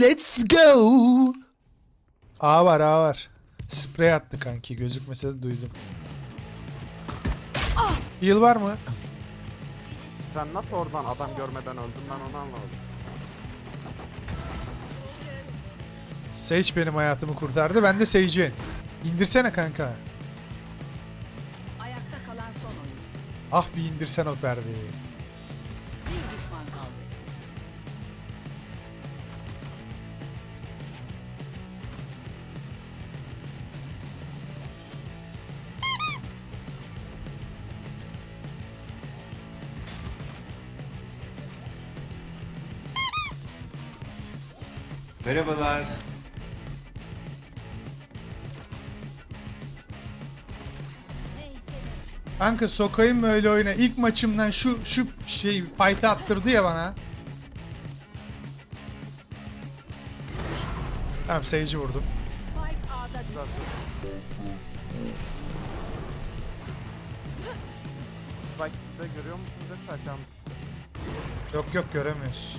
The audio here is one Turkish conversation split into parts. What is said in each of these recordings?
Let's go. A var A var. Sprey attı kanki. Gözükmese de duydum. Heal var mı? Sen nasıl oradan adam görmeden öldün ben onu anlamadım. Sage benim hayatımı kurtardı. Ben de Sage'i. İndirsene kanka. Ayakta kalan son oyuncu. Ah bir indirsen o perdeyi. Merhabalar. Kanka sokayım mı öyle oyuna? İlk maçımdan şu şu şey fight'ı attırdı ya bana. Tamam Sage'i vurdum. Spike A'da düştü. Bak de görüyor musunuz da şakam. Yok yok göremiyoruz.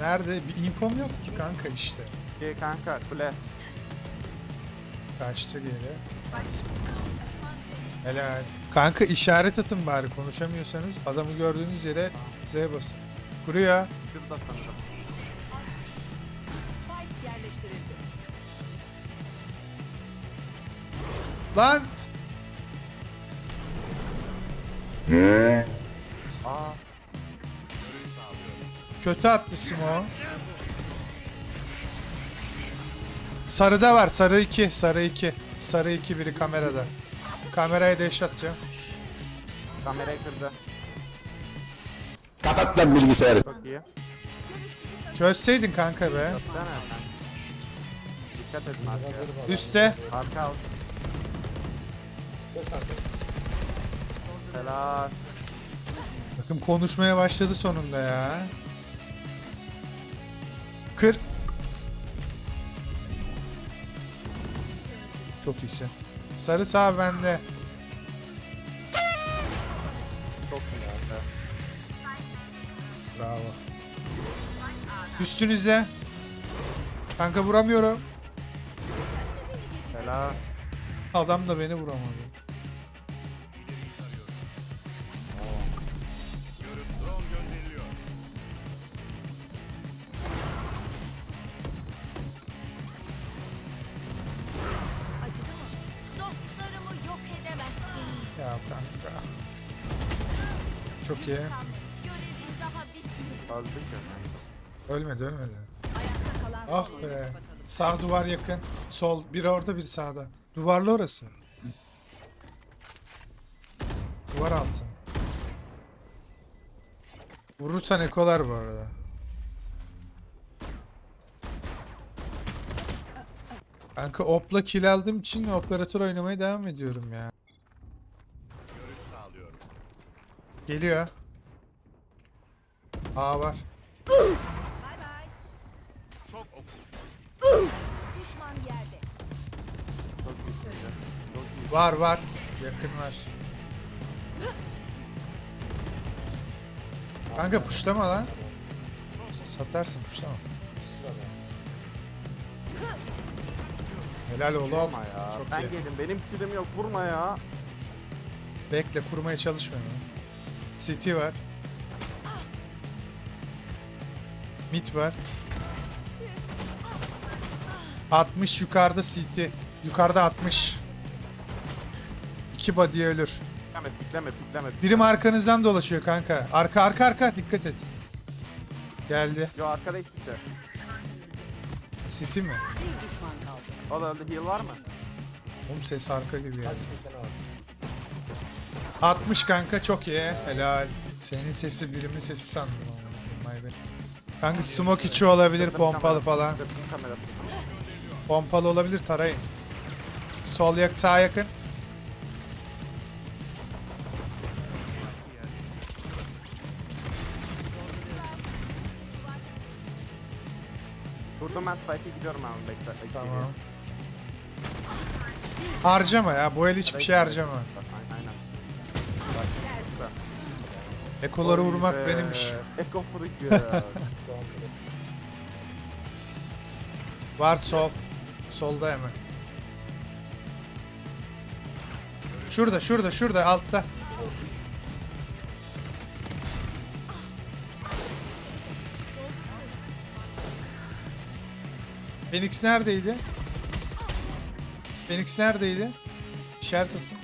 Nerede? Bir infom yok ki kanka işte. Şey kanka kule. Kaçtı geri. Helal. Kanka işaret atın bari konuşamıyorsanız adamı gördüğünüz yere Z basın. Kuruyor. Şurada sanırım. Lan! Aa Kötü attı Simo. Sarıda var. Sarı 2. Sarı 2. Sarı 2 biri kamerada. Kameraya deş atacağım. kamerayı kırdı. Kapat lan bilgisayarı. Çok iyi. Çözseydin kanka be. Dikkat edin arkaya. Üste. Arka al. Helal. Bakın konuşmaya başladı sonunda ya. Kır. Çok iyisin. Sarı sağ bende. Çok iyi abi. Bravo. Üstünüzde. Kanka vuramıyorum. Helal. Adam da beni vuramadı. Çok iyi. Ya. Ölmedi ölmedi. Ayakta kalan son Ah be. Sağ duvar yakın. Sol. Biri orada biri sağda. Duvarlı orası. Duvar altı. Vurursan ekolar bu arada. Kanka opla kill aldığım için operatör oynamaya devam ediyorum ya. Geliyor. A var. Bay bay. Düşman yerde. Çok iyi. Çok iyi. Var var. Yakın var. Kanka puşlama lan. Satarsın puşlama. Helal oğlum. Vurma ya. Çok ben iyi. geldim. Benim kilim yok. Vurma ya. Bekle kurmaya çalışma ya. City var. Mid var. 60 yukarıda City. Yukarıda 60. İki body ölür. Pikleme pikleme pikleme. Birim arkanızdan dolaşıyor kanka. Arka arka arka dikkat et. Geldi. Yo arkada eksikti. City mi? Bir düşman kaldı. O da öldü. Heal var mı? Oğlum ses arka gibi yani. 60 kanka çok iyi. Helal. Senin sesi birimin sesi sandım. ama. Vay be. Kanka smoke içi olabilir pompalı falan. Pompalı olabilir tarayın. Sol yak sağ yakın. Durdum ben spike'e gidiyorum ben bekle. Tamam. Harcama ya. Bu el hiçbir şey harcama. Ekoları Oy vurmak be, benim işim. Eko freak ya. Var sol. Solda hemen. Şurada, şurada, şurada, altta. Phoenix neredeydi? Phoenix neredeydi? İşaret atın.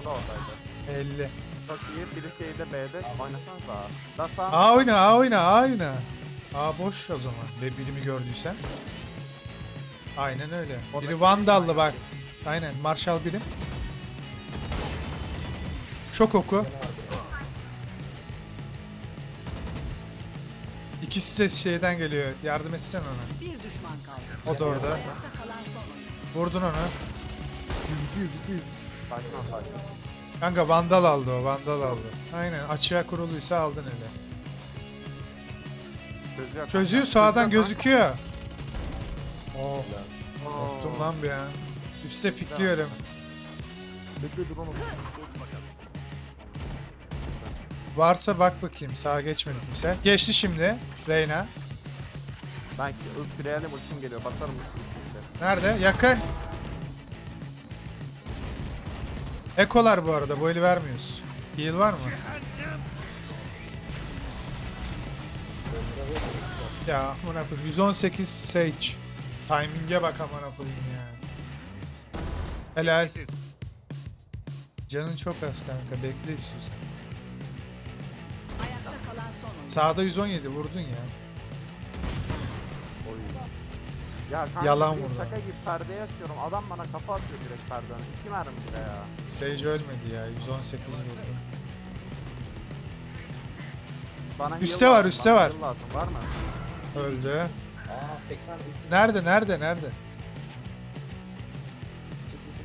o da oradaydı. 50. Çok iyi. Biri şeyde B'de oynasanız daha. Da sağ. A oyna, A oyna, A oyna. A boş o zaman. Ve birimi gördüysen. Aynen öyle. Biri Vandal'lı bak. Aynen. Marshall birim. Şok oku. İkisi de şeyden geliyor. Yardım etsen ona. Bir düşman kaldı. O da orada. Ayakta kalan son oyun. Vurdun onu. Sakin ol sakin ol. Kanka Vandal aldı o. Vandal aldı. Aynen. Açığa kuruluysa aldın hele. Çözüyor. Çözüyor sağdan gözüküyor. Oh. Korktum lan bir an. Üste pikliyorum. Bekle dur onu. Varsa bak bakayım. Sağa geçmedik mi sen? Geçti şimdi. Reyna. Belki Ultra'yla ultim geliyor. Basarım işte. Nerede? Yakın. Ekolar bu arada. Bu eli vermiyoruz. Heal var mı? Ya amına koyayım. 118 Sage. Timing'e bak amına koyayım ya. Helal. Canın çok az kanka. Bekle istiyorsan. Sağda 117 vurdun ya. Ya kanka Yalan bir vurdu. Şaka gibi perdeye açıyorum. Adam bana kafa atıyor direkt perdeden. İki mermi bile ya. Sage ölmedi ya. 118 vurdu. Bana Üste var, lazım, üste bana var. heal lazım. Var mı? Öldü. Aa 80 bitti. Nerede? Nerede? Nerede? City City.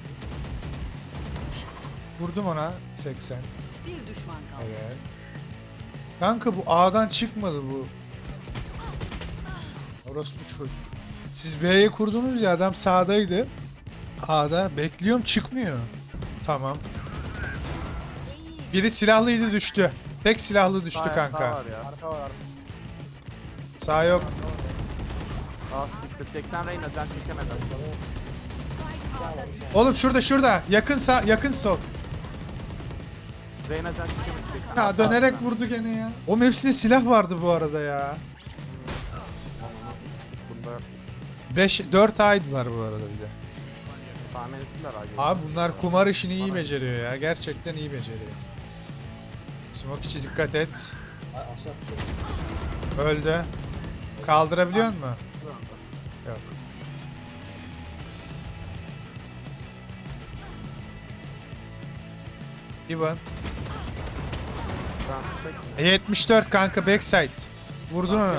Vurdum ona 80. Bir düşman kaldı. Evet. Kanka bu A'dan çıkmadı bu. Orospu çocuk. Siz B'ye kurdunuz ya adam sağdaydı. A'da bekliyorum çıkmıyor. Tamam. Biri silahlıydı düştü. Tek silahlı düştü Sağ- kanka. Sağ var ya. Arka var arka. Sağ yok. Ah siktir. 80 Reyna can çekemedi. Oğlum şurada şurada. Yakın sağ yakın sol. Reyna can çekemedi. 80. Ya dönerek vurdu gene ya. Oğlum hepsinde silah vardı bu arada ya. 5 4 aydılar bu arada bir de. tahmin ettiler abi. Abi bunlar kumar işini iyi beceriyor ya. Gerçekten iyi beceriyor. Smoke içi dikkat et. Öldü. Kaldırabiliyor musun? Yok. Ivan. Ben E, 74 kanka backside. Vurdun onu.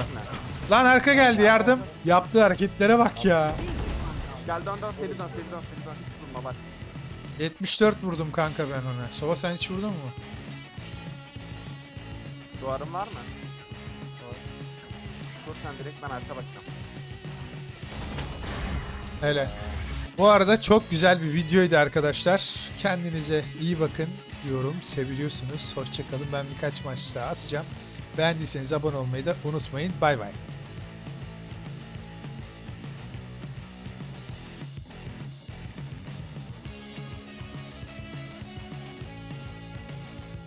Lan arka geldi yardım. Yaptığı hareketlere bak ya. Gel dön dön seri dön seri dön seri dön. Hiç durma bak. 74 vurdum kanka ben ona. Sova sen hiç vurdun mu? Duvarın var mı? Dur sen direkt ben arka bakacağım. Hele. Bu arada çok güzel bir videoydu arkadaşlar. Kendinize iyi bakın diyorum. Seviliyorsunuz. Hoşçakalın. Ben birkaç maç daha atacağım. Beğendiyseniz abone olmayı da unutmayın. Bay bay.